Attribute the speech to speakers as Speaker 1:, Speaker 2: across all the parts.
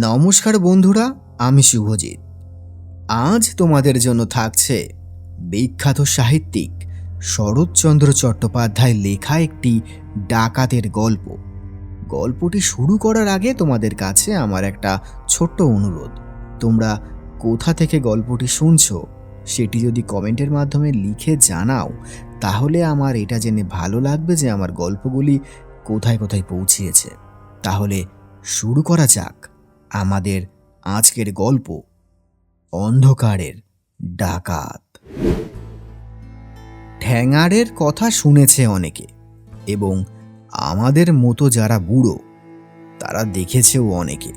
Speaker 1: নমস্কার বন্ধুরা, আমি শুভজিৎ। আজ তোমাদের জন্য থাকছে বিখ্যাত সাহিত্যিক শরৎচন্দ্র চট্টোপাধ্যায় লেখা একটি ডাকাতের গল্প। গল্পটি শুরু করার আগে তোমাদের কাছে আমার একটা ছোট্ট অনুরোধ। তোমরা কোথা থেকে গল্পটি শুনছো, সেটি যদি কমেন্টের মাধ্যমে লিখে জানাও, তাহলে আমার এটা জেনে ভালো লাগবে যে আমার গল্পগুলি কোথায় কোথায় পৌঁছিয়েছে তাহলে শুরু করা যাক। আমাদের আজকের গল্প অন্ধকারের ডাকাত। ঠ্যাঙারের কথা শুনেছে অনেকে এবং আমাদের মতো যারা বুড়ো, তারা দেখেছেও অনেকে।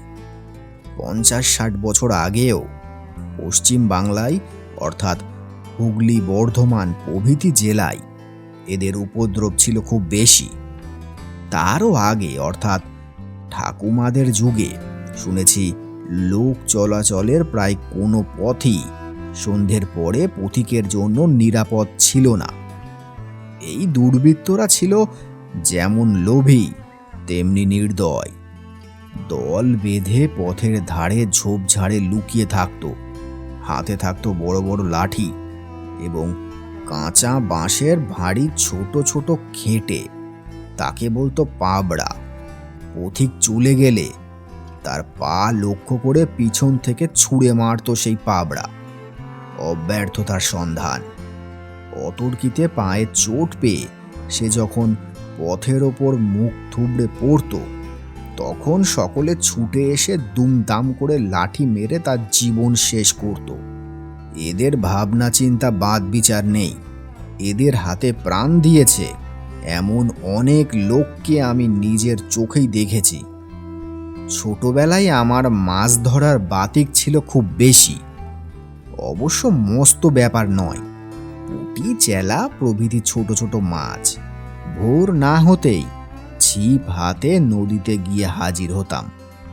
Speaker 1: পঞ্চাশ ষাট বছর আগেও পশ্চিম বাংলায়, অর্থাৎ হুগলি, বর্ধমান প্রভৃতি জেলায় এদের উপদ্রব ছিল খুব বেশি। তারও আগে, অর্থাৎ ঠাকুমাদের যুগে শুনেছি লোক চলাচলের প্রায় কোনো পথই সন্ধ্যের পরে পথিকের জন্য নিরাপদ ছিল না। এই দুর্বৃত্তরা ছিল যেমন লোভী, তেমনি নির্দয়। দল বেঁধে পথের ধারে ঝোপঝাড়ে লুকিয়ে থাকত। হাতে থাকতো বড় বড় লাঠি এবং কাঁচা বাঁশের ভারী ছোট ছোট খেটে, তাকে বলতো পাবড়া। পথিক চলে গেলে তার পা লক্ষ্য করে পিছন থেকে ছুঁড়ে মারতো সেই পাবড়া। অব্যর্থতার সন্ধান। অতর্কিতে পায়ে চোট পেয়ে সে যখন পথের ওপর মুখ থুবড়ে পড়তো, তখন সকলে ছুটে এসে দুমদাম করে লাঠি মেরে তার জীবন শেষ করত। এদের ভাবনা চিন্তা বাদ বিচার নেই। এদের হাতে প্রাণ দিয়েছে। এমন অনেক লোককে আমি নিজের চোখেই দেখেছি। ছোটবেলায় আমার মাছ ধরার বাতিক ছিল খুব বেশি। অবশ্য মস্ত ব্যাপার নয়। পুঁটি, চেলা প্রভৃতি ছোট ছোট মাছ। ভোর না হতেই ছিপ হাতে নদীতে গিয়ে হাজির হতাম।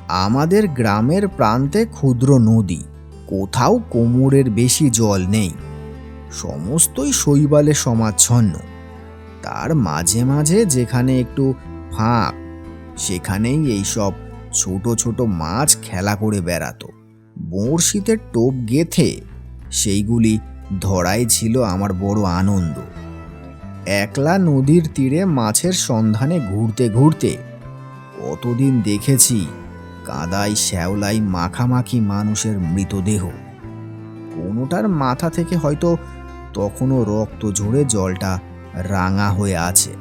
Speaker 1: আমাদের গ্রামের প্রান্তে ক্ষুদ্র নদী। কোথাও কোমরের বেশি জল নেই। সমস্তই শৈবালে সমাচ্ছন্ন। তার মাঝে মাঝে যেখানে একটু ফাঁক, সেখানেই এইসব ছোট ছোট মাছ খেলা করে বেড়াতো। বড়শিতে টোপ গেথে সেইগুলি ধরাই ছিল আমার বড় আনন্দ। একলা নদীর তীরে মাছের সন্ধানে ঘুরতে ঘুরতে কতদিন দেখেছি কাদায় শ্যাওলাই মাখামাখি মানুষের মৃতদেহ। কোনোটার মাথা থেকে হয়তো তখনও রক্ত ঝরে জলটা রাঙা হয়ে আছে।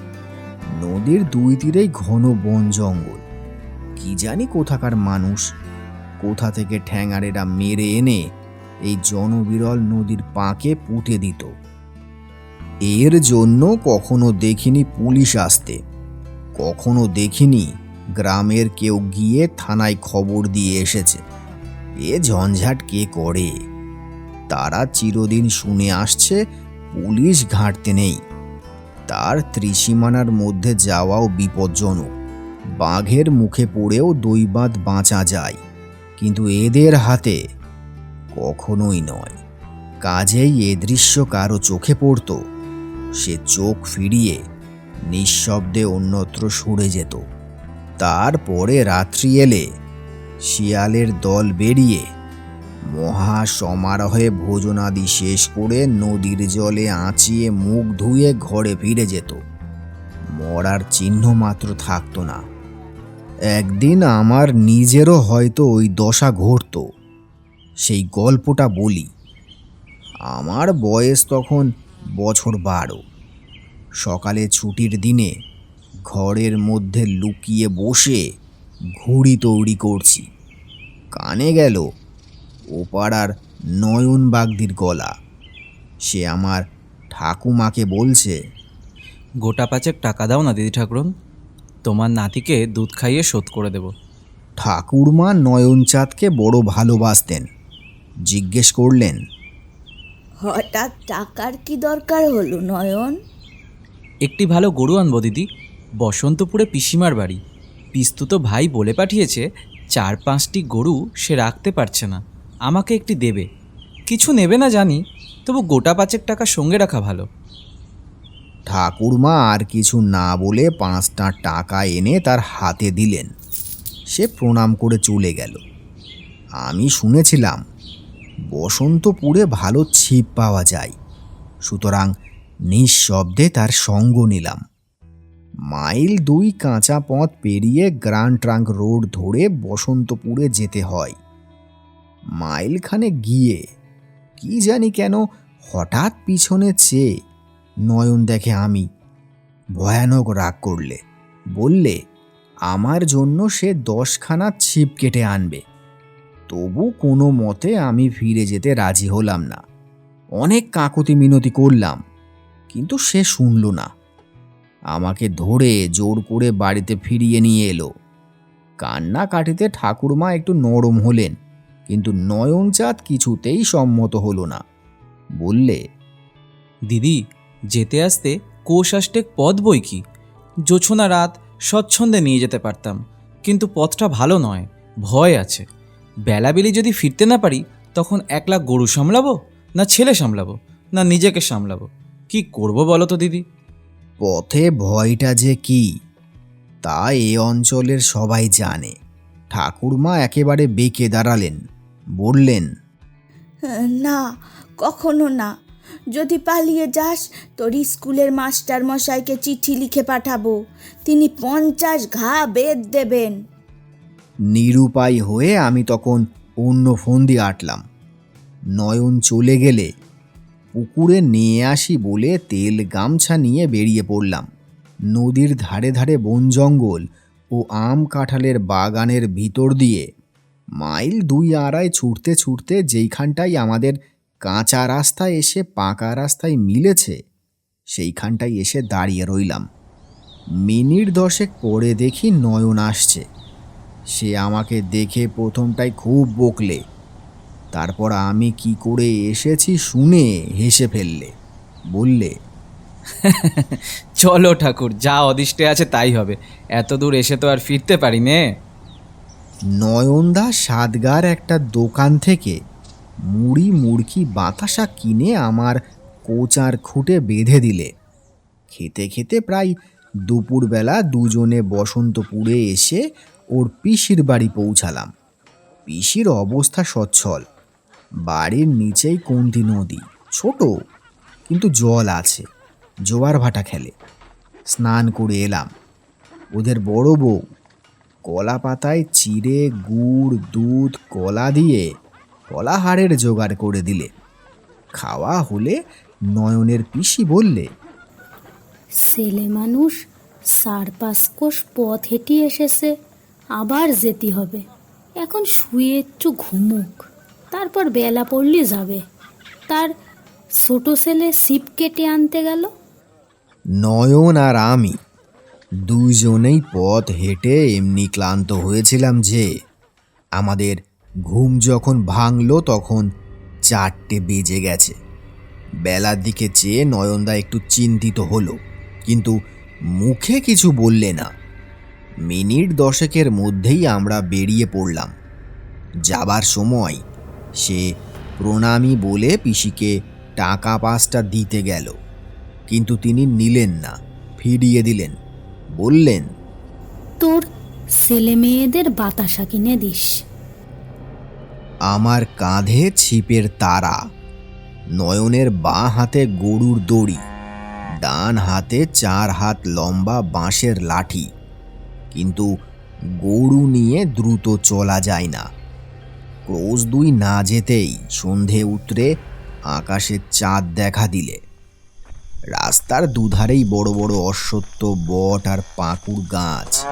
Speaker 1: নদীর দুই তীরেই ঘন বন জঙ্গল। কি জানি কোথাকার মানুষ। কোথা থেকে ঠ্যাঙারেরা মেরে এনে এই জনবিরল নদীর পাঁকে পুঁতে দিত। এর জন্য কখনো দেখিনি পুলিশ আসতে। কখনো দেখিনি গ্রামের কেউ গিয়ে থানায় খবর দিয়ে এসেছে। এ ঝঞ্ঝাট কে করে? তারা চিরদিন শুনে আসছে, পুলিশ ঘাঁটতে নেই। তার ত্রিসীমানার মধ্যে যাওয়াও বিপজ্জনক। বাঘের মুখে পড়েও দৈবাত বাঁচা যায়, কিন্তু এদের হাতে কখনোই নয়। কাজেই এ দৃশ্য কারও চোখে পড়ত, সে চোখ ফিরিয়ে নিঃশব্দে অন্যত্র সরে যেত। তারপরে রাত্রি এলে শিয়ালের দল বেরিয়ে মহা সমারোহে ভোজনাদি শেষ করে নদীর জলে আঁচিয়ে মুখ ধুয়ে ঘরে ফিরে যেত। মরার চিহ্ন মাত্র থাকতো না। একদিন আমার নিজেরও হয়তো ওই দশা ঘটত। সেই গল্পটা বলি। আমার বয়স তখন বছর বারো। সকালে ছুটির দিনে ঘরের মধ্যে লুকিয়ে বসে ঘুড়ি তৈরি করছি। কানে গেল ওপাড়ার নয়ন বাগদির গলা। সে আমার ঠাকুমাকে বলছে,
Speaker 2: গোটা পাঁচেক টাকা দাও না দিদি ঠাকুরন। তোমার নাতিকে দুধ খাইয়ে শোধ করে দেব।
Speaker 1: ঠাকুরমা নয়নচাঁদকে বড় ভালোবাসতেন। জিজ্ঞেস করলেন
Speaker 3: হঠাৎ টাকার কি দরকার হলো নয়ন?
Speaker 2: একটি ভালো গরু আনব দিদি বসন্তপুরে পিসিমার বাড়ি। পিস্তুত ভাই বলে পাঠিয়েছে চার পাঁচটি গরু সে রাখতে পারছে না আমাকে একটি দেবে। কিছু নেবে না জানি তবু গোটা পাঁচেক টাকা সঙ্গে রাখা ভালো।
Speaker 1: ঠাকুরমা আর কিছু না বলে পাঁচটা টাকা এনে তার হাতে দিলেন। সে প্রণাম করে চলে গেল। আমি শুনেছিলাম, বসন্তপুরে ভালো ছিপ পাওয়া যায়। সুতরাং নিঃশব্দে তার সঙ্গ নিলাম। মাইল দুই কাঁচা পথ পেরিয়ে গ্রান্ড ট্রাঙ্ক রোড ধরে বসন্তপুরে যেতে হয়। মাইলখানে গিয়ে, কি জানি কেন হঠাৎ পিছনে চেয়ে নয়ন দেখে আমি ভয়ানক রাগ করলে। বললে, আমার জন্য সে দশখানা ছিপ কেটে আনবে। তবু কোনো মতে আমি ফিরে যেতে রাজি হলাম না। অনেক কাকুতি মিনতি করলাম, কিন্তু সে শুনল না। আমাকে ধরে জোর করে বাড়িতে ফিরিয়ে নিয়ে এলো। কান্না কাটিতে ঠাকুরমা একটু নরম হলেন, কিন্তু নয়নচাঁদ কিছুতেই সম্মত হলো না। বললে,
Speaker 2: দিদি যেতে আসতে কোষ আষ্টেক পথ বই কি? জোছনা রাত স্বচ্ছন্দে নিয়ে যেতে পারতাম কিন্তু পথটা ভালো নয় ভয় আছে। বেলাবেলি যদি ফিরতে না পারি তখন একলা গরু সামলাবো না ছেলে সামলাবো না নিজেকে সামলাবো? কি করব বলো তো দিদি?
Speaker 1: পথে ভয়টা যে কি তা এ অঞ্চলের সবাই জানে। ঠাকুরমা একেবারে বেঁকে দাঁড়ালেন বললেন
Speaker 3: না কখনো না। যদি পালিয়ে যাস, তোর স্কুলের মাস্টার মশাইকে চিঠি লিখে পাঠাবো। তিনি পঞ্চাশ ঘা বেদ দেবেন।
Speaker 1: নিরুপায় হয়ে আমি তখন অন্য ফোন দিয়ে আটলাম। নয়ন চলে গেলে পুকুরে নিয়ে আসি বলে তেল গামছা নিয়ে বেরিয়ে পড়লাম। নদীর ধারে ধারে বন জঙ্গল ও আম কাঁঠালের বাগানের ভিতর দিয়ে মাইল দুই আড়াই ছুটতে ছুটতে যেইখানটায় আমাদের কাঁচা রাস্তায় এসে পাকা রাস্তায় মিলেছে সেইখানটায় এসে দাঁড়িয়ে রইলাম। মিনিট দশেক পরে দেখি নয়ন আসছে। সে আমাকে দেখে প্রথমটাই খুব বকলে। তারপর আমি কি করে এসেছি শুনে হেসে ফেললে। বললে
Speaker 2: চলো ঠাকুর যা অদিষ্টে আছে তাই হবে। এত দূর এসে তো আর ফিরতে পারি নে
Speaker 1: নয়নদা সাদগার একটা দোকান থেকে মুড়ি মুড়কি বাতাসা কিনে আমার কোচার খুঁটে বেঁধে দিলে। খেতে খেতে প্রায় দুপুরবেলা দুজনে বসন্তপুরে এসে ওর পিসির বাড়ি পৌঁছালাম। পিসির অবস্থা সচ্ছল। বাড়ির নিচেই কন্তি নদী, ছোট, কিন্তু জল আছে, জোয়ার ভাটা খেলে। স্নান করে এলাম। ওদের বড় বউ কলা পাতায় চিড়ে, গুড়, দুধ, কলা দিয়ে কলাহারের জোগাড় করে দিলে। খাওয়া হলে নয়নের পিসি বললে
Speaker 4: ছেলে মানুষ চার পাঁচ কোষ পথ হেঁটে এসেছে আবার যেতে হবে। এখন শুয়ে একটু ঘুমুক তারপর বেলা পড়লে যাবে। তার ছোট ছেলে সিপ কেটে আনতে গেল।
Speaker 1: নয়ন আর আমি দুজনেই পথ হেঁটে এমনি ক্লান্ত হয়েছিলাম যে আমাদের ঘুম যখন ভাঙলো তখন চারটে বেজে গেছে। বেলার দিকে চেয়ে নয়নদা একটু চিন্তিত হলো, কিন্তু মুখে কিছু বললে না। মিনিট দশেকের মধ্যেই আমরা বেরিয়ে পড়লাম। যাবার সময় সে প্রণামী বলে পিসিকে টাকা পাঁচটা দিতে গেল, কিন্তু তিনি নিলেন না, ফিরিয়ে দিলেন, বললেন,
Speaker 4: তোর ছেলে মেয়েদের বাতাসা কিনে দিস।
Speaker 1: আমার কাঁধে ছিপের তারা। নয়নের বাঁ হাতে গরুর দড়ি, ডান হাতে চার হাত লম্বা বাঁশের লাঠি। কিন্তু গরু নিয়ে দ্রুত চলা যায় না। ক্রোশ দুই না যেতেই সন্ধে উতরে আকাশের চাঁদ দেখা দিলে। রাস্তার দুধারেই বড় বড় অশ্বত্থ বট আর পাকুড় গাছ।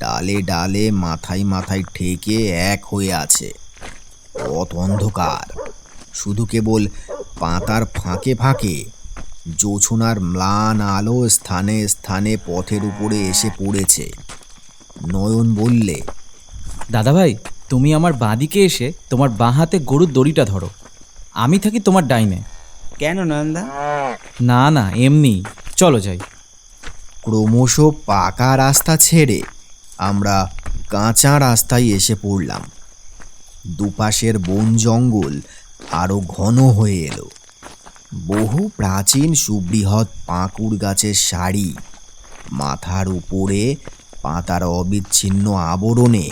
Speaker 1: ডালে ডালে মাথায় মাথায় ঠেকে এক হয়ে আছে। পথ অন্ধকার। শুধু কেবল পাতার ফাঁকে ফাঁকে জোছনার ম্লান আলো স্থানে স্থানে পথের উপরে এসে পড়েছে। নয়ন বললে
Speaker 2: দাদাভাই তুমি আমার বাঁদিকে এসে তোমার বাঁ হাতে গরুর দড়িটা ধরো। আমি থাকি তোমার ডাইনে।
Speaker 5: কেন নন্দা
Speaker 2: না না এমনি। চলো যাই।
Speaker 1: ক্রমশ পাকা রাস্তা ছেড়ে আমরা কাঁচা রাস্তায় এসে পড়লাম। দুপাশের বন জঙ্গল আরও ঘন হয়ে এলো। বহু প্রাচীন সুবৃহৎ পাঁকুড় গাছের সারি, মাথার উপরে পাতার অবিচ্ছিন্ন আবরণে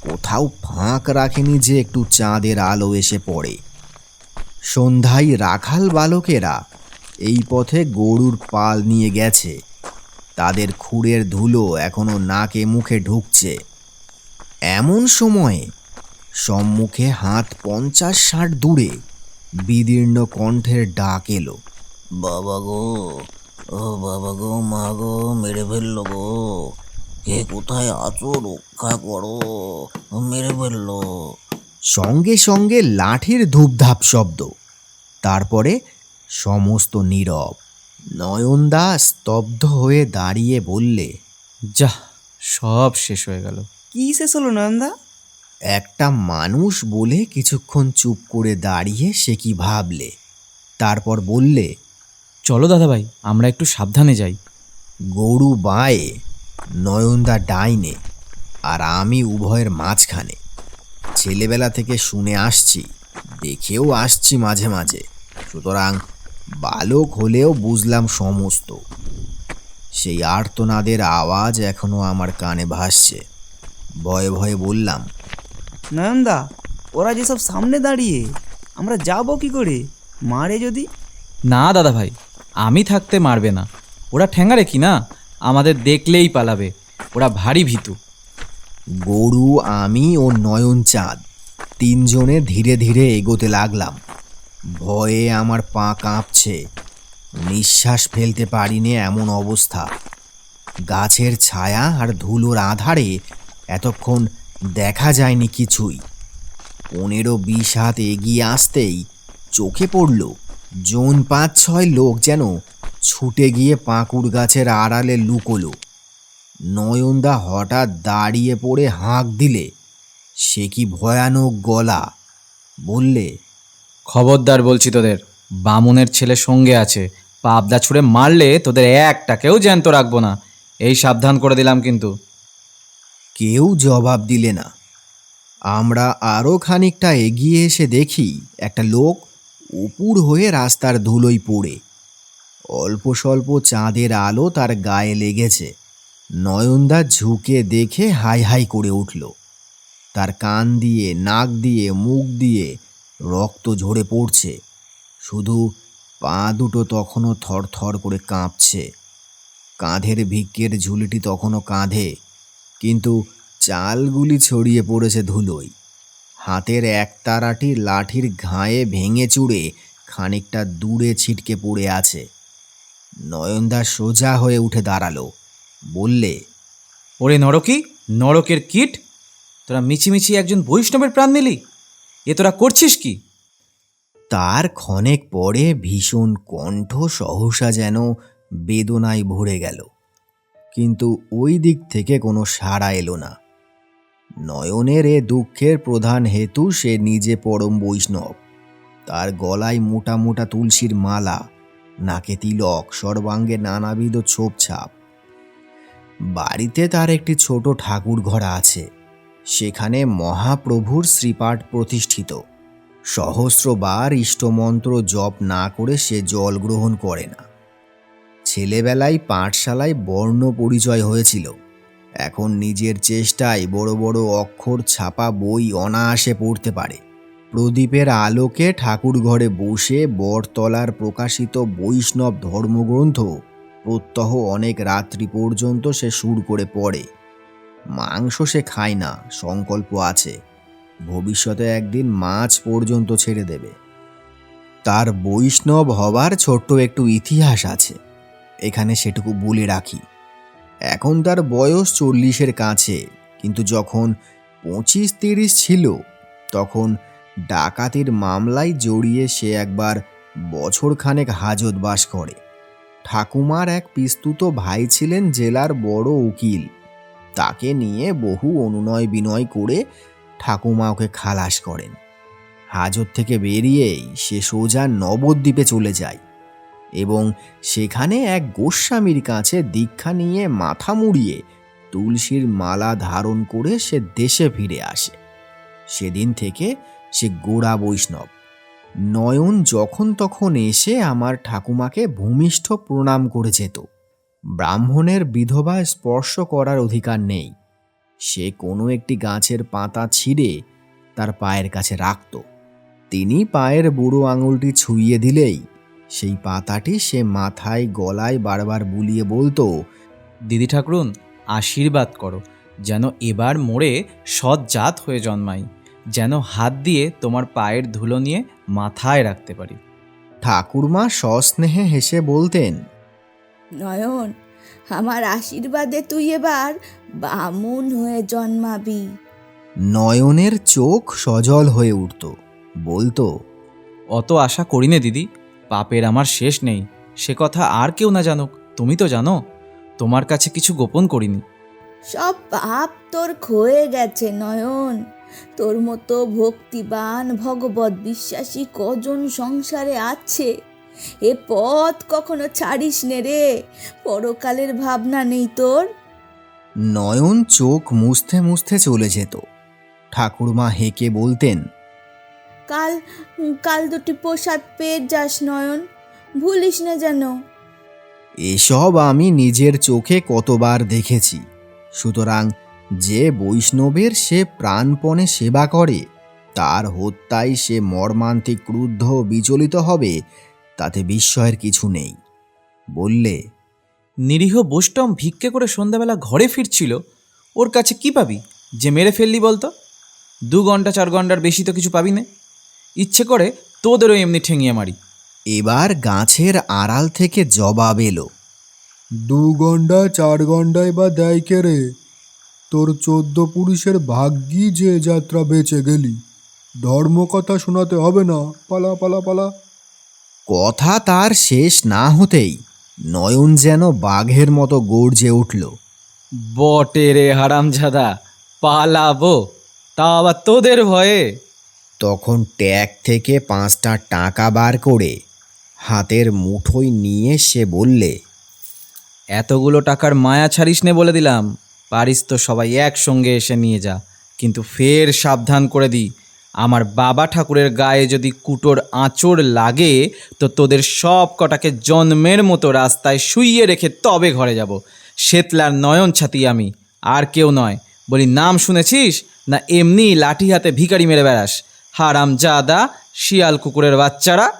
Speaker 1: কোথাও ফাঁক রাখেনি যে একটু চাঁদের আলো এসে পড়ে। সন্ধ্যায় রাখাল বালকেরা এই পথে গরুর পাল নিয়ে গেছে। তাদের খুঁড়ের ধুলো এখনও নাকে মুখে ঢুকছে। এমন সময়ে সম্মুখে হাত পঞ্চাশ ষাট দূরে বিদীর্ণ কণ্ঠের ডাক এলো।
Speaker 5: বাবা গো, ও বাবা গো, মা গো, মেরে ফেলল গো। কে কোথায় আছো? রক্ষা করো। মেরে ফেলল।
Speaker 1: সঙ্গে সঙ্গে লাঠির ধূপধাপ শব্দ, তারপরে সমস্ত নীরব। নয়নদা স্তব্ধ হয়ে দাঁড়িয়ে বললে
Speaker 2: যা সব শেষ হয়ে গেল।
Speaker 6: কি শেষ হলো নয়নদা?
Speaker 1: একটা মানুষ বলে কিছুক্ষণ চুপ করে দাঁড়িয়ে সে কি ভাবলে? তারপর বললে
Speaker 2: চলো দাদাভাই আমরা একটু সাবধানে যাই।
Speaker 1: গরু বায়ে নয়নদা ডাইনে আর আমি উভয়ের মাঝখানে। ছেলেবেলা থেকে শুনে আসছি দেখেও আসছি মাঝে মাঝে সুতরাং বালক হলেও বুঝলাম সমস্ত। সেই আর্তনাদের আওয়াজ এখনও আমার কানে ভাসছে। ভয়ে ভয়ে বললাম
Speaker 6: নয়নদা ওরা যেসব সামনে দাঁড়িয়ে আমরা যাব কি করে? মারে যদি।
Speaker 2: না দাদা ভাই আমি থাকতে মারবে না। ওরা ঠ্যাঙ্গারে কি না? আমাদের দেখলেই পালাবে। ওরা ভারী ভীতু।
Speaker 1: গরু আমি ও নয়ন চাঁদ তিনজনে ধীরে ধীরে এগোতে লাগলাম। ভয়ে আমার পা কাঁপছে। নিঃশ্বাস ফেলতে পারিনি এমন অবস্থা। গাছের ছায়া আর ধুলোর আধারে এতক্ষণ দেখা যায়নি কিছুই। পনেরো বিশ হাত এগিয়ে আসতেই চোখে পড়ল জোন পাঁচ ছয় লোক যেন ছুটে গিয়ে পাঁকুড় গাছের আড়ালে লুকোলো। নয়নদা হঠাৎ দাঁড়িয়ে পড়ে হাঁক দিলে, সে কি ভয়ানক গলা? বললে,
Speaker 2: খবরদার বলছি তোদের, বামুনের ছেলে সঙ্গে আছে, পাবদা ছুঁড়ে মারলে তোদের একটাকেও জ্যান্ত রাখব না। এই সাবধান করে দিলাম কিন্তু।
Speaker 1: কেউ জবাব দিলে না। আমরা আরও খানিকটা এগিয়ে এসে দেখি একটা লোক উপুর হয়ে রাস্তার ধুলোয় পড়ে। অল্প স্বল্প চাঁদের আলো তার গায়ে লেগেছে। নয়নদা ঝুঁকে দেখে হাই হাই করে উঠল। তার কান দিয়ে, নাক দিয়ে, মুখ দিয়ে রক্ত ঝরে পড়ছে। শুধু পা দুটো তখনও থরথর করে কাঁপছে। কাঁধের ভিক্ষের ঝুলিটি তখনও কাঁধে। কিন্তু চালগুলি ছড়িয়ে পড়েছে ধুলোয়। হাতের একতারাটি লাঠির ঘায়ে ভেঙে চুড়ে খানিকটা দূরে ছিটকে পড়ে আছে। নয়নদা সোজা হয়ে উঠে দাঁড়াল। বললে
Speaker 2: ওরে নরকি নরকের কিট? তোরা মিছিমিছি একজন বৈষ্ণবের প্রাণ নিলি? এ তোরা করছিস কি?
Speaker 1: তার ক্ষণেক পরে ভীষণ কণ্ঠ সহসা যেন বেদনায় ভরে গেল। কিন্তু ওই দিক থেকে কোনো সাড়া এলো না। নয়নের এ দুঃখের প্রধান হেতু সে নিজে পরম বৈষ্ণব। তার গলায় মোটা মোটা তুলসীর মালা, নাকে তিলক, সর্বাঙ্গে নানাবিধ ছোপছাপ। বাড়িতে তার একটি ছোট ঠাকুর ঘর আছে। সেখানে মহাপ্রভুর শ্রীপাঠ প্রতিষ্ঠিত। সহস্রবার ইষ্টমন্ত্র জপ না করে সে জল গ্রহণ করে না। ছেলেবেলায় পাঠশালায় বর্ণ পরিচয় হয়েছিল। এখন নিজের চেষ্টায় বড় বড় অক্ষর ছাপা বই অনায়াসে পড়তে পারে। প্রদীপের আলোকে ঠাকুর ঘরে বসে বটতলার প্রকাশিত বৈষ্ণব ধর্মগ্রন্থ প্রত্যহ অনেক রাত্রি পর্যন্ত সে সুর করে পড়ে। মাংস সে খায় না, সংকল্প আছে। ভবিষ্যতে একদিন মাছ পর্যন্ত ছেড়ে দেবে। তার বৈষ্ণব হবার ছোট্ট একটু ইতিহাস আছে। এখানে সেটুকু বলে রাখি। এখন তার বয়স চল্লিশের কাছে, কিন্তু যখন পঁচিশ তিরিশ ছিল, তখন ডাকাতির মামলায় জড়িয়ে সে একবার বছরখানেক হাজত বাস করে। ঠাকুমার এক পিস্তুত ভাই ছিলেন জেলার বড় উকিল। তাকে নিয়ে বহু অনুনয় বিনয় করে ঠাকুমা ওকে খালাস করেন। হাজত থেকে বেরিয়েই সে সোজা নবদ্বীপে চলে যায়। এবং সেখানে এক গোস্বামীর কাছে দীক্ষা নিয়ে মাথা মুড়িয়ে তুলসীর মালা ধারণ করে সে দেশে ফিরে আসে। সেদিন থেকে সে গোড়া বৈষ্ণব। নয়ন যখন তখন এসে আমার ঠাকুমাকে ভূমিষ্ঠ প্রণাম করে যেত। ব্রাহ্মণের বিধবা স্পর্শ করার অধিকার নেই। সে কোনো একটি গাছের পাতা ছিঁড়ে তার পায়ের কাছে রাখত। তিনি পায়ের বুড়ো আঙুলটি ছুঁয়ে দিলেই সেই পাতাটি সে মাথায় গলায় বারবার বুলিয়ে বলতো
Speaker 2: দিদি ঠাকুরুন আশীর্বাদ করো যেন এবার মোড়ে সৎ জাত হয়ে জন্মাই যেন হাত দিয়ে তোমার পায়ের ধুলো নিয়ে মাথায় রাখতে পারি।
Speaker 1: ঠাকুরমা সস্নেহে হেসে বলতেন
Speaker 3: নয়ন আমার আশীর্বাদে তুই এবার বামুন হয়ে জন্মাবি।
Speaker 1: নয়নের চোখ সজল হয়ে উঠত বলতো
Speaker 2: অত আশা করি নে দিদি পাপের আমার শেষ নেই। সে কথা আর কেউ না জানুক। তুমি তো জানো তোমার কাছে কিছু গোপন করিনি।
Speaker 3: সব পাপ তোর ক্ষয়ে গেছে নয়ন। তোর মতো ভক্তিবান ভগবত বিশ্বাসী কজন সংসারে আছে? এ পথ কখনো ছাড়িস নে রে পরকালের ভাবনা নেই তোর।
Speaker 1: নয়ন চোখ মুছতে মুছতে চলে যেত। ঠাকুরমা হেঁকে বলতেন
Speaker 3: কাল কাল দুটি প্রসাদ পেয়ে যাস নয়ন। ভুলিস না যেন।
Speaker 1: এসব আমি নিজের চোখে কতবার দেখেছি। সুতরাং যে বৈষ্ণবের সে প্রাণপণে সেবা করে তার হত্যায় সে মর্মান্তিক ক্রুদ্ধ বিচলিত হবে তাতে বিস্ময়ের কিছু নেই। বললে
Speaker 2: নিরীহ বৈষ্ণব ভিক্ষে করে সন্ধ্যাবেলা ঘরে ফিরছিল ওর কাছে কি পাবি? যে মেরে ফেললি বলতো? দু ঘণ্টা চার ঘণ্টার বেশি তো কিছু পাবি না। ইচ্ছে করে তোদেরও এমনি ঠেঙিয়ে মারি।
Speaker 1: এবার গাছের আড়াল থেকে জবাব এলো।
Speaker 7: দু ঘণ্টা চার ঘন্টায় বা দেয় কে রে? তোর চোদ্দ পুরুষের ভাগ্যি যে যাত্রা বেঁচে গেলি। ধর্মকথা শোনাতে হবে না পালা পালা পালা।
Speaker 1: কথা তার শেষ না হতেই নয়ন যেন বাঘের মতো গর্জে উঠল।
Speaker 2: বটে রে হারামজাদা পালাবো। তা আবার তোদের ভয়ে।
Speaker 1: তখন ট্যাগ থেকে পাঁচটা টাকা বার করে হাতের মুঠোয় নিয়ে সে বললে,
Speaker 2: এতগুলো টাকার মায়া ছাড়িস নে বলে দিলাম। পারিস তো সবাই একসঙ্গে এসে নিয়ে যা। কিন্তু ফের সাবধান করে দিই আমার বাবা ঠাকুরের গায়ে যদি কুটোর আঁচড় লাগে, তো তোদের সব কটাকে জন্মের মতো রাস্তায় শুইয়ে রেখে তবে ঘরে যাব। শেতলার নয়ন ছাতি আমি। আর কেউ নয়। বলি, নাম শুনেছিস? না এমনি লাঠি হাতে ভিখারি মেরে বেড়াস। হারাম জাদা শিয়াল কুকুরের বাচ্চারা।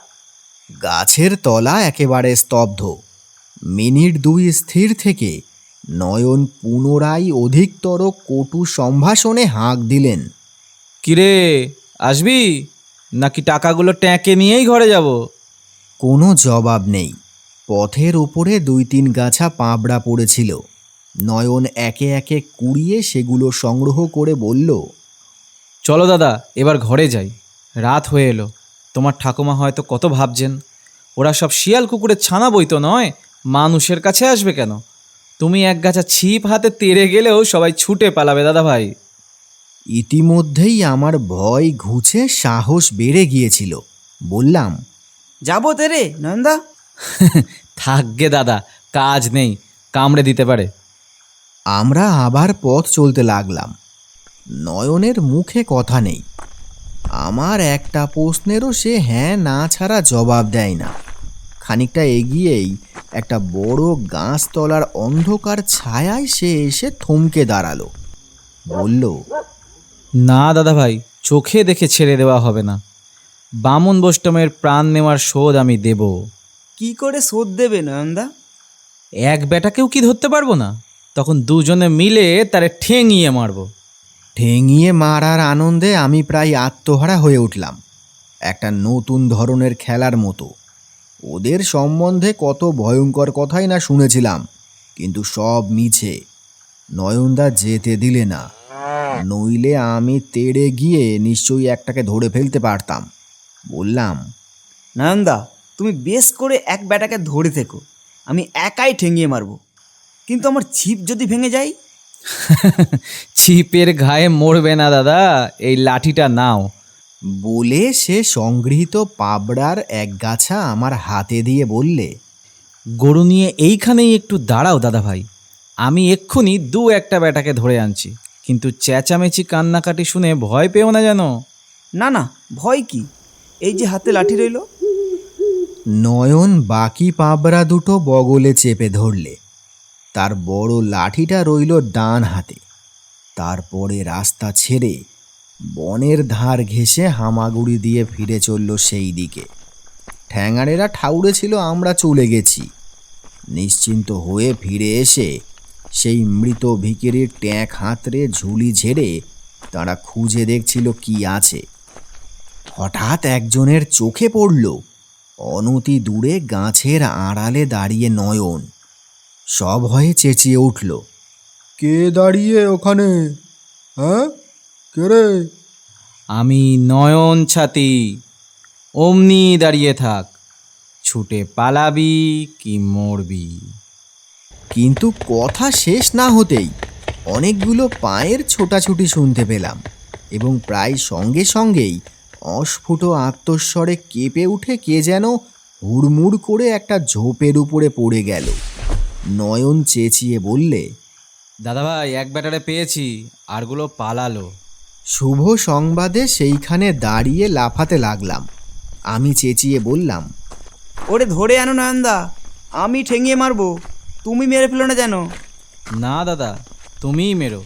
Speaker 1: গাছের তলা একেবারে স্তব্ধ। মিনিট দুই স্থির থেকে নয়ন পুনরায় অধিকতর কটু সম্ভাষণে হাঁক দিলেন
Speaker 2: কিরে আসবি? নাকি টাকাগুলো ট্যাঁকে নিয়েই ঘরে যাব?
Speaker 1: কোনো জবাব নেই। পথের ওপরে দুই তিন গাছা পাবড়া পড়েছিল। নয়ন একে একে কুড়িয়ে সেগুলো সংগ্রহ করে বলল
Speaker 2: চলো দাদা এবার ঘরে যাই। রাত হয়ে এলো। তোমার ঠাকুমা হয়তো কত ভাবছেন ওরা সব শিয়াল কুকুরের ছানা বই তো নয় মানুষের কাছে আসবে কেন? তুমি এক গাছা ছিপ হাতে তেড়ে গেলেও সবাই ছুটে পালাবে দাদা ভাই।
Speaker 1: ইতিমধ্যেই আমার ভয় ঘুচে সাহস বেড়ে গিয়েছিল। বললাম
Speaker 6: যাব তেরে নয়নদা?
Speaker 2: থাকগে দাদা কাজ নেই কামড়ে দিতে পারে।
Speaker 1: আমরা আবার পথ চলতে লাগলাম। নয়নের মুখে কথা নেই। আমার একটা প্রশ্নেরও সে হ্যাঁ না ছাড়া জবাব দেয় না। খানিকটা এগিয়েই একটা বড় গাছতলার অন্ধকার ছায়ায় সে এসে থমকে দাঁড়াল। বলল
Speaker 2: না দাদা ভাই চোখে দেখে ছেড়ে দেওয়া হবে না। বামন বৈষ্ণবের প্রাণ নেওয়ার শোধ আমি দেব।
Speaker 6: কি করে শোধ দেবে নয়নদা?
Speaker 2: এক বেটাকেও কি ধরতে পারব না? তখন দুজনে মিলে তারে ঠেঙিয়ে মারবো।
Speaker 1: ঠেঙিয়ে মারার আনন্দে আমি প্রায় আত্মহারা হয়ে উঠলাম। একটা নতুন ধরনের খেলার মতো। ওদের সম্বন্ধে কত ভয়ঙ্কর কথাই না শুনেছিলাম কিন্তু সব মিছে। নয়নদা যেতে দিলে না। নইলে আমি তেড়ে গিয়ে নিশ্চয়ই একটাকে ধরে ফেলতে পারতাম। বললাম
Speaker 6: নয়নদা তুমি বেশ করে এক ব্যাটাকে ধরে থেকো। আমি একাই ঠেঙিয়ে মারবো। কিন্তু আমার ছিপ যদি ভেঙে যায়?
Speaker 2: ছিপের ঘায়ে মরবে না দাদা। এই লাঠিটা নাও।
Speaker 1: বলে সে সংগৃহীত পাবড়ার এক গাছা আমার হাতে দিয়ে বললে
Speaker 2: গরু নিয়ে এইখানেই একটু দাঁড়াও দাদা ভাই। আমি এক্ষুনি দু একটা বেটাকে ধরে আনছি। কিন্তু চেঁচামেচি কান্নাকাটি শুনে ভয় পেও না যেন।
Speaker 6: না না ভয় কি? এই যে হাতে লাঠি রইল।
Speaker 1: নয়ন বাকি পাবড়া দুটো বগলে চেপে ধরলে। তার বড় লাঠিটা রইল ডান হাতে। তারপরে রাস্তা ছেড়ে বনের ধার ঘেঁষে হামাগুড়ি দিয়ে ফিরে চলল সেই দিকে। ঠ্যাঙাড়েরা ঠাউরে ছিল, আমরা চলে গেছি। নিশ্চিন্ত হয়ে ফিরে এসে সেই মৃত ভিকিরির ট্যাঁক হাতড়ে ঝুলি ঝেড়ে তারা খুঁজে দেখছিল কি আছে। হঠাৎ একজনের চোখে পড়ল, অনতি দূরে গাছের আড়ালে দাঁড়িয়ে নয়ন। সব হয়ে চেঁচিয়ে উঠল।
Speaker 7: কে দাঁড়িয়ে ওখানে? হ্যাঁ? কে রে?
Speaker 2: আমি নয়ন ছাতি। অমনি দাঁড়িয়ে থাক। ছুটে পালাবি কি মরবি।
Speaker 1: কিন্তু কথা শেষ না হতেই অনেকগুলো পায়ের ছোটাছুটি শুনতে পেলাম এবং প্রায় সঙ্গে সঙ্গেই অস্ফুট আত্মস্বরে কেঁপে উঠে কে যেন হুড়মুড় করে একটা ঝোপের উপরে পড়ে গেল। নয়ন চেঁচিয়ে বললে
Speaker 2: দাদাভাই এক ব্যাটারে পেয়েছি আরগুলো পালালো।
Speaker 1: শুভ সংবাদে সেইখানে দাঁড়িয়ে লাফাতে লাগলাম। আমি চেঁচিয়ে বললাম
Speaker 6: ওরে ধরে আনো নয়নদা আমি ঠেঙিয়ে মারবো তুমি মেরে ফেলো না যেন।
Speaker 2: না দাদা তুমিই মেরো।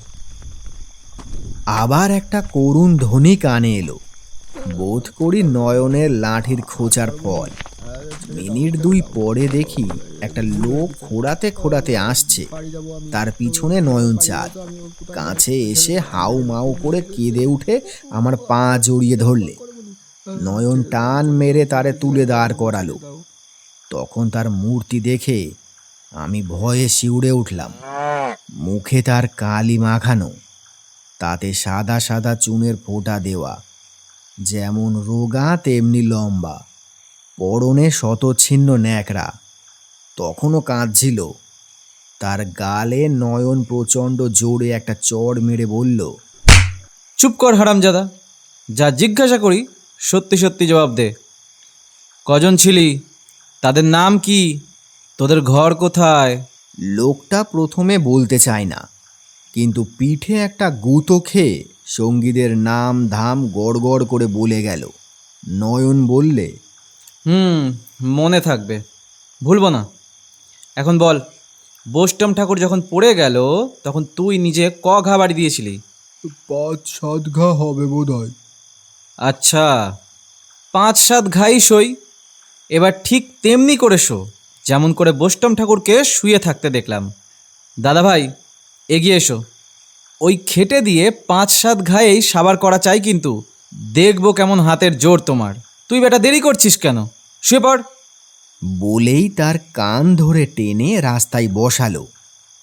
Speaker 1: আবার একটা করুণ ধ্বনি কানে এলো। বোধ করি নয়নের লাঠির খোঁচার ফল। মিনিট দুই পরে দেখি একটা লোক খোড়াতে খোড়াতে আসছে। তার পিছনে নয়ন চাঁদ। কাছে এসে হাউ মাউ করে কেঁদে উঠে আমার পা জড়িয়ে ধরলে। নয়ন টান মেরে তারে তুলে দাঁড় করালো। তখন তার মূর্তি দেখে আমি ভয়ে শিউড়ে উঠলাম। মুখে তার কালি মাখানো, তাতে সাদা সাদা চুনের ফোঁটা দেওয়া, যেমন রোগা তেমনি লম্বা। পরনে শতচ্ছিন্ন ন্যাকড়া। তখনও কাঁদছিল। তার গালে নয়ন প্রচণ্ড জোরে একটা চড় মেরে বলল
Speaker 2: চুপ কর হারামজাদা যা জিজ্ঞাসা করি সত্যি সত্যি জবাব দে। কজন ছিলি? তাদের নাম কি? তোদের ঘর কোথায়?
Speaker 1: লোকটা প্রথমে বলতে চায় না কিন্তু পিঠে একটা গুঁতো খেয়ে সঙ্গীদের নাম ধাম গড়গড় করে বলে গেল। নয়ন বললে
Speaker 2: হুম মনে থাকবে। ভুলবো না। এখন বল বোস্টম ঠাকুর যখন পড়ে গেল তখন তুই নিজে ক ঘা বাড়ি দিয়েছিলি?
Speaker 7: পাঁচ সাত ঘা হবে বোধ হয়
Speaker 2: আচ্ছা পাঁচ সাত ঘাই সই। এবার ঠিক তেমনি করে শো। যেমন করে বোস্টম ঠাকুরকে শুয়ে থাকতে দেখলাম। দাদা ভাই এগিয়ে এসো। ওই খেটে দিয়ে পাঁচ সাত ঘায়েই সাবার করা চাই কিন্তু। দেখব কেমন হাতের জোর তোমার। তুই বেটা দেরি করছিস কেন? শুয়ে পড়।
Speaker 1: বলেই তার কান ধরে টেনে রাস্তায় বসালো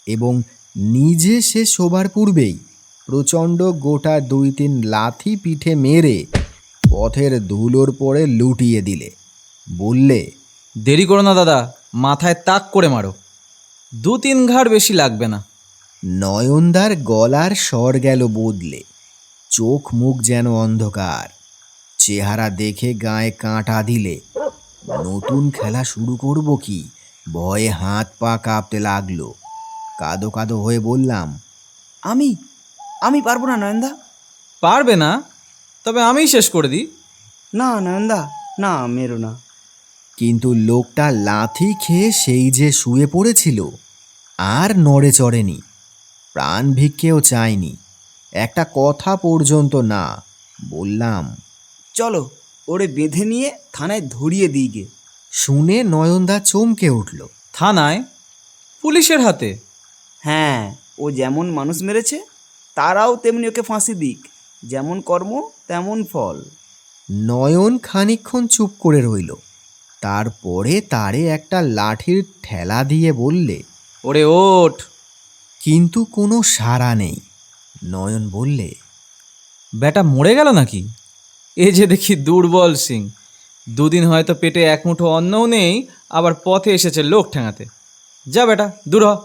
Speaker 1: এবং নিজে সে শোবার পূর্বেই প্রচণ্ড গোটা দুই তিন লাথি পিঠে মেরে পথের ধুলোর পরে লুটিয়ে দিলে। বললে
Speaker 2: দেরি করো না দাদা মাথায় তাক করে মারো। দু তিন ঘাড় বেশি লাগবে না।
Speaker 1: নয়নদার গলার স্বর গেল বদলে চোখ মুখ যেন অন্ধকার। চেহারা দেখে গায়ে কাঁটা দিলে। নতুন খেলা শুরু করব কি? ভয়ে হাত পা কাঁপতে লাগল। কাদো কাদো হয়ে বললাম
Speaker 6: আমি আমি পারব না নয়নদা।
Speaker 2: পারবে না? তবে আমিই শেষ করে দিই।
Speaker 6: না নয়নদা না মেরো না।
Speaker 1: কিন্তু লোকটা লাথি খেয়ে সেই যে শুয়ে পড়েছিল আর নড়ে চড়েনি। প্রাণ ভিক্ষেও চায়নি। একটা কথা পর্যন্ত না বললাম
Speaker 6: চলো ওরে বেঁধে নিয়ে থানায় ধরিয়ে দিই গে।
Speaker 1: শুনে নয়নদা চমকে উঠল।
Speaker 2: থানায়? পুলিশের হাতে?
Speaker 6: হ্যাঁ ও যেমন মানুষ মেরেছে, তারাও তেমনি ওকে ফাঁসি দিক। যেমন কর্ম, তেমন ফল।
Speaker 1: নয়ন খানিকক্ষণ চুপ করে রইল। তারপরে তারে একটা লাঠির ঠেলা দিয়ে বললে,
Speaker 2: ওরে ওঠ!
Speaker 1: কিন্তু কোনো সাড়া নেই। নয়ন বললে,
Speaker 2: বেটা মরে গেল নাকি? এ যে দেখি দুর্বল সিং। দুদিন হয়তো পেটে এক মুঠো অন্নও নেই আবার পথে এসেছে লোক ঠেঙাতে। যা বেটা দূর হ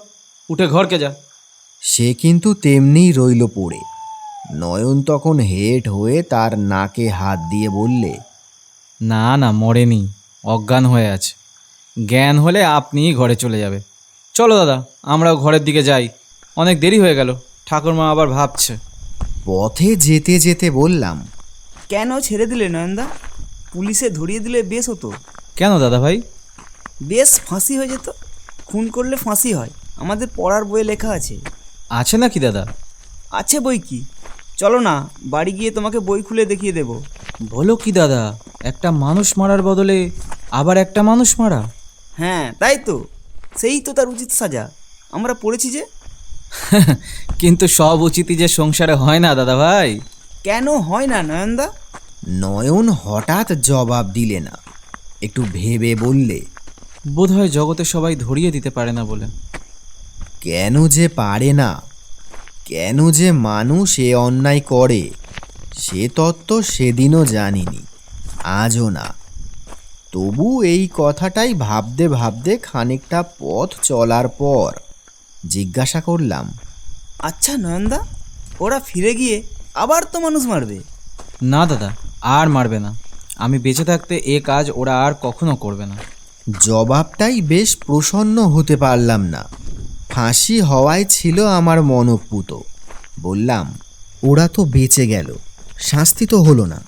Speaker 2: উঠে ঘরকে যা।
Speaker 1: সে কিন্তু তেমনিই রইল পড়ে। নয়ন তখন হেট হয়ে তার নাকে হাত দিয়ে বললে
Speaker 2: না না মরেনি অজ্ঞান হয়ে আছে। জ্ঞান হলে আপনিই ঘরে চলে যাবে। চলো দাদা আমরাও ঘরের দিকে যাই। অনেক দেরি হয়ে গেল ঠাকুরমা আবার ভাবছে।
Speaker 1: পথে যেতে যেতে বললাম
Speaker 6: কেন ছেড়ে দিলে নয়নদা? পুলিশে ধরিয়ে দিলে বেশ হতো।
Speaker 2: কেন দাদা ভাই
Speaker 6: বেশ ফাঁসি হয়ে যেত। খুন করলে ফাঁসি হয়। আমাদের পড়ার বইয়ে লেখা আছে।
Speaker 2: আছে নাকি দাদা?
Speaker 6: আছে বই কি? চলো না বাড়ি গিয়ে তোমাকে বই খুলে দেখিয়ে দেবো।
Speaker 2: বলো কি দাদা একটা মানুষ মারার বদলে আবার একটা মানুষ মারা?
Speaker 6: হ্যাঁ তাই তো। সেই তো তার উচিত সাজা। আমরা পড়েছি যে।
Speaker 2: কিন্তু সব উচিতই যে সংসারে হয় না দাদা ভাই
Speaker 6: কেন হয় না নয়নদা?
Speaker 1: নয়ন হঠাৎ জবাব দিলে না। একটু ভেবে বললে
Speaker 2: বোধহয় জগতে সবাই ধরিয়ে দিতে পারে না বলে।
Speaker 1: কেন যে পারে না কেন যে মানুষ এ অন্যায় করে সে তত্ত্ব সেদিনও জানিনি আজও না। তবু এই কথাটাই ভাবতে ভাবতে খানিকটা পথ চলার পর জিজ্ঞাসা করলাম
Speaker 6: আচ্ছা নয়নদা ওরা ফিরে গিয়ে আবার তো মানুষ মারবে।
Speaker 2: না দাদা আর মারবে না। আমি বেঁচে থাকতে এ কাজ ওরা আর কখনো করবে না।
Speaker 1: জবাবটাই বেশ প্রসন্ন হতে পারলাম না। ফাঁসি হওয়ায় ছিল আমার মনপুত। বললাম ওরা তো বেঁচে গেল শাস্তি তো হলো না।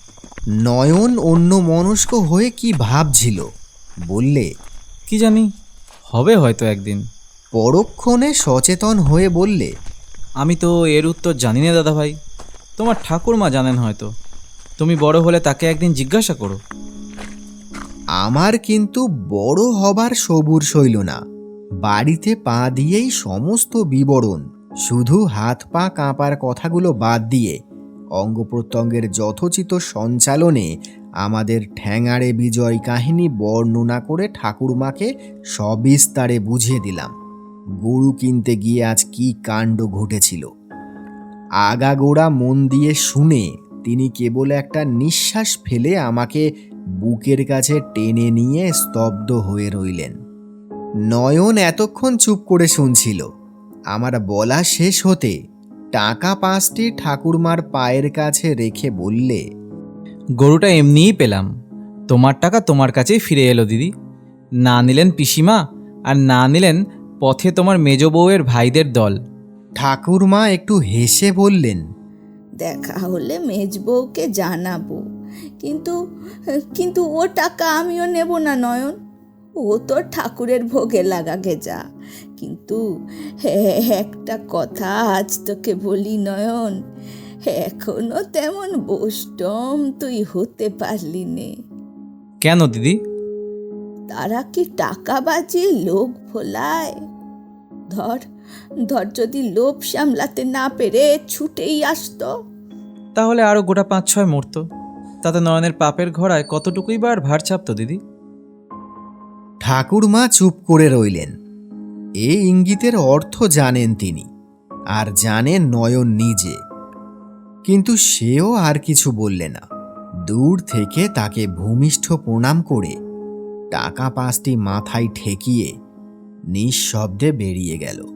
Speaker 1: নয়ন অন্য মনস্ক হয়ে কি ভাবছিল? বললে
Speaker 2: কি জানি হবে হয়তো একদিন।
Speaker 1: পরক্ষণে সচেতন হয়ে বললে
Speaker 2: আমি তো এর উত্তর জানি না দাদা ভাই তোমার ঠাকুরমা জানেন হয়তো। তুমি বড় হলে তাকে একদিন জিজ্ঞাসা করো।
Speaker 1: আমার কিন্তু বড় হবার সবুর সইল না। বাড়িতে পা দিয়েই সমস্ত বিবরণ, শুধু হাত পা কাঁপার কথাগুলো বাদ দিয়ে অঙ্গ প্রত্যঙ্গের যথোচিত সঞ্চালনে আমাদের ঠ্যাঙাড়ে বিজয় কাহিনী বর্ণনা করে ঠাকুরমাকে সবিস্তারে বুঝিয়ে দিলাম। গরু কিনতে গিয়ে আজ কি কাণ্ড ঘটেছিল। আগাগোড়া মন দিয়ে শুনে তিনি কেবল একটা নিঃশ্বাস ফেলে আমাকে বুকের কাছে টেনে নিয়ে স্তব্ধ হয়ে রইলেন। নয়ন এতক্ষণ চুপ করে শুনছিল। আমার বলা শেষ হতে টাকা পাঁচটি ঠাকুরমার পায়ের কাছে রেখে বললে
Speaker 2: গরুটা এমনিই পেলাম। তোমার টাকা তোমার কাছেই ফিরে এলো দিদি। না নিলেন পিসিমা আর না নিলেন পথে তোমার মেজ বউয়ের ভাইদের দল।
Speaker 1: ঠাকুরমা একটু হেসে বললেন
Speaker 3: দেখা হলে মেজবউকে জানাব। কিন্তু কিন্তু ও টাকা আমিও নেব না নয়ন। ও তো ঠাকুরের ভোগে লাগাগে যা কিন্তু হ্যাঁ একটা কথা আজ তোকে বলি নয়ন। এখনও তেমন বৈষ্টম তুই হতে পারলি নে।
Speaker 2: কেন দিদি?
Speaker 3: তারা কি টাকা বাজিয়ে লোক ভোলায়? ধর ধর যদি লোভ সামলাতে না পেরে ছুটেই আসতো।
Speaker 2: তাহলে আরও গোটা পাঁচ ছয় মরতো। তাতে নয়নের পাপের ঘোড়ায় কতটুকুই বার ভার চাপতো দিদি?
Speaker 1: ঠাকুরমা চুপ করে রইলেন। এ ইঙ্গিতের অর্থ জানেন তিনি আর জানেন নয়ন নিজে। কিন্তু সেও আর কিছু বললে না। দূর থেকে তাকে ভূমিষ্ঠ প্রণাম করে টাকা পাঁচটি মাথায় ঠেকিয়ে নিঃশব্দে বেরিয়ে গেল।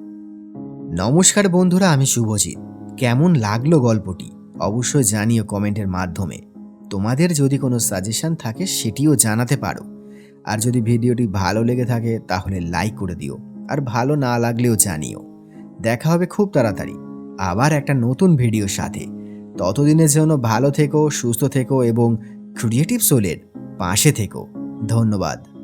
Speaker 1: নমস্কার বন্ধুরা, আমি শুভজিৎ। কেমন লাগল গল্পটি? অবশ্যই জানিও কমেন্টের মাধ্যমে। তোমাদের যদি কোনো সাজেশন থাকে, সেটিও জানাতে পারো। আর যদি ভিডিওটি ভালো লেগে থাকে, তাহলে লাইক করে দিও। আর ভালো না লাগলেও জানিও। দেখা হবে খুব তাড়াতাড়ি। আবার একটা নতুন ভিডিওর সাথে। ততদিনের জন্য ভালো থেকো, সুস্থ থেকো এবং ক্রিয়েটিভ সোলের পাশে থেকো। ধন্যবাদ।